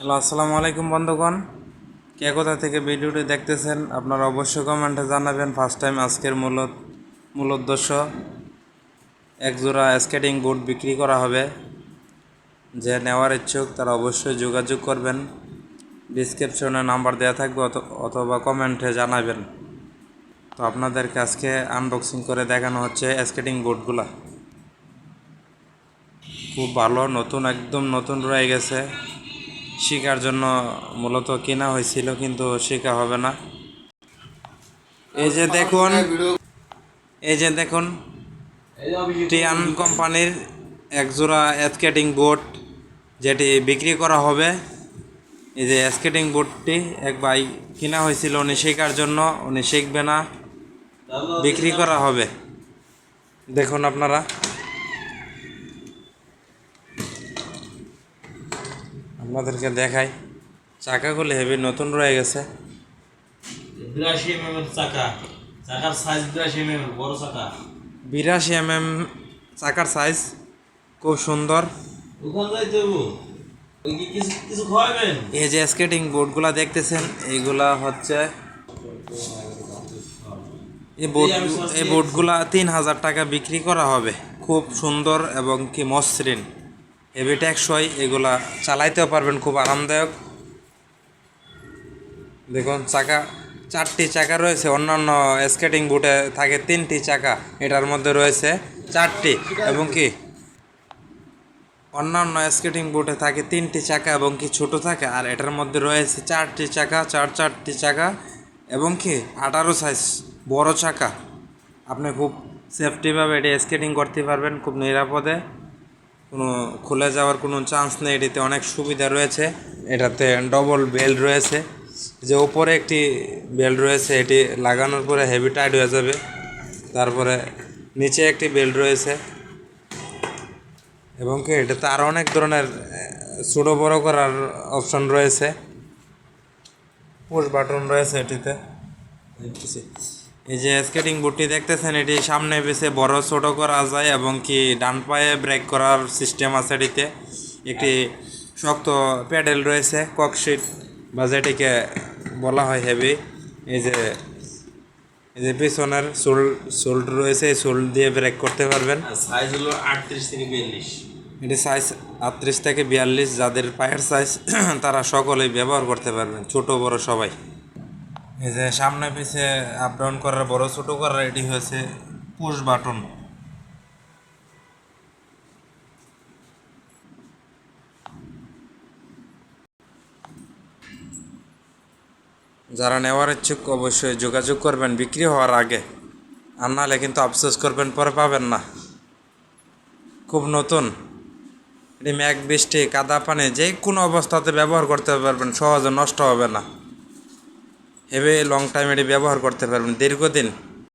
Hello, আসসালামু আলাইকুম বন্ধুগণ। কে কোথা থেকে ভিডিওটি দেখতেছেন, আপনারা অবশ্যই কমেন্টে জানাবেন। ফার্স্ট টাইম আজকের মূল মূল উদ্দেশ্য, এক জোড়া স্কেটিং বুট বিক্রি করা হবে। যে নেওয়ার ইচ্ছুক, তারা অবশ্যই যোগাযোগ করবেন। ডিসক্রিপশনে নাম্বার দেওয়া থাকবে, অথ- অথবা কমেন্টে জানাবেন। তো আপনাদেরকে আজকে আনবক্সিং করে দেখানো হচ্ছে স্কেটিং বুটগুলা খুব ভালো, নতুন, একদম নতুন রয়ে গেছে। শেখার জন্য মূলত কেনা হয়েছিল, কিন্তু শেখা হবে না। এই যে দেখুন, এই যে দেখুন, টিয়ান কোম্পানির একজোড়া স্কেটিং বোট যেটি বিক্রি করা হবে। এই যে স্কেটিং বোটটি এক ভাই কেনা হয়েছিল, উনি শেখার জন্য, উনি শিখবে না, বিক্রি করা হবে। দেখুন আপনারা। আপনাদেরকে দেখাই। চাকাগুলো হেভি নতুন রয়ে গেছে। বিরাশি এম এর চাকা। চাকার সাইজ বিরাশি এম এর বড় চাকা। বিরাশি এম এম চাকার সাইজ খুব সুন্দর। এই যে স্কেটিং বোর্ডগুলা দেখতেছেন এইগুলা হচ্ছে এই বোর্ড এই বোর্ডগুলা তিন হাজার টাকা বিক্রি করা হবে। খুব সুন্দর এবং কি মসৃণ। হেভি ট্যাক্সই এগুলা চালাইতেও পারবেন, খুব আরামদায়ক। দেখুন, চাকা, চারটি চাকা রয়েছে, অন্যান্য স্কেটিং বুটে থাকে তিনটি চাকা, এটার মধ্যে রয়েছে চারটি, এবং কি? অন্যান্য স্কেটিং বোটে থাকে তিনটি চাকা এবং কি ছোট থাকে, আর এটার মধ্যে রয়েছে চারটি চাকা, চার চারটি চাকা, এবং কি? আঠারো সাইজ বড় চাকা। আপনি খুব সেফটিভাবে এটি স্কেটিং করতে পারবেন, খুব নিরাপদে। কোনো খুলে যাওয়ার কোনো চান্স নেই। এটিতে অনেক সুবিধা রয়েছে। এটাতে ডবল বেল্ট রয়েছে। যে ওপরে একটি বেল্ট রয়েছে, এটি লাগানোর পরে হেভি টাইট হয়ে যাবে। তারপরে নিচে একটি বেল্ট রয়েছে। এবং কি, এটাতে আরও অনেক ধরনের ছোটো বড় করার অপশন রয়েছে। পুশ বাটন রয়েছে এটিতে। এই যে স্কেটিং বুটটি দেখতেছেন এটি সামনে পিছে বড় ছোট করা যায় এবং কি ডান পায়ে ব্রেক করার সিস্টেম আছে এটিতে। একটি শক্ত প্যাডেল রয়েছে ককশিট বা যেটিকে বলা হয় হেভি এই যে এই যে পিছনের সোল সোল্ড রয়েছে এই সোল্ড দিয়ে ব্রেক করতে পারবেন। সাইজ হলো আটত্রিশ থেকে বিয়াল্লিশ। এটি সাইজ আটত্রিশ থেকে বিয়াল্লিশ যাদের পায়ের সাইজ তারা সকলেই ব্যবহার করতে পারবেন ছোট বড় সবাই। এই যে সামনে পিছে আপ ডাউন করার, বড় ছোট করার এটি হয়েছে পুশ বাটন যারা নেওয়ার ইচ্ছুক অবশ্যই যোগাযোগ করবেন, বিক্রি হওয়ার আগে। আর নাহলে কিন্তু আফসোস করবেন, পরে পাবেন না। খুব নতুন। এটি ম্যাগ বৃষ্টি কাদা, পানি যে কোনো অবস্থাতে ব্যবহার করতে পারবেন, সহজে নষ্ট হবে না। হেভি লং টাইম এটি ব্যবহার করতে পারবেন। দীর্ঘদিন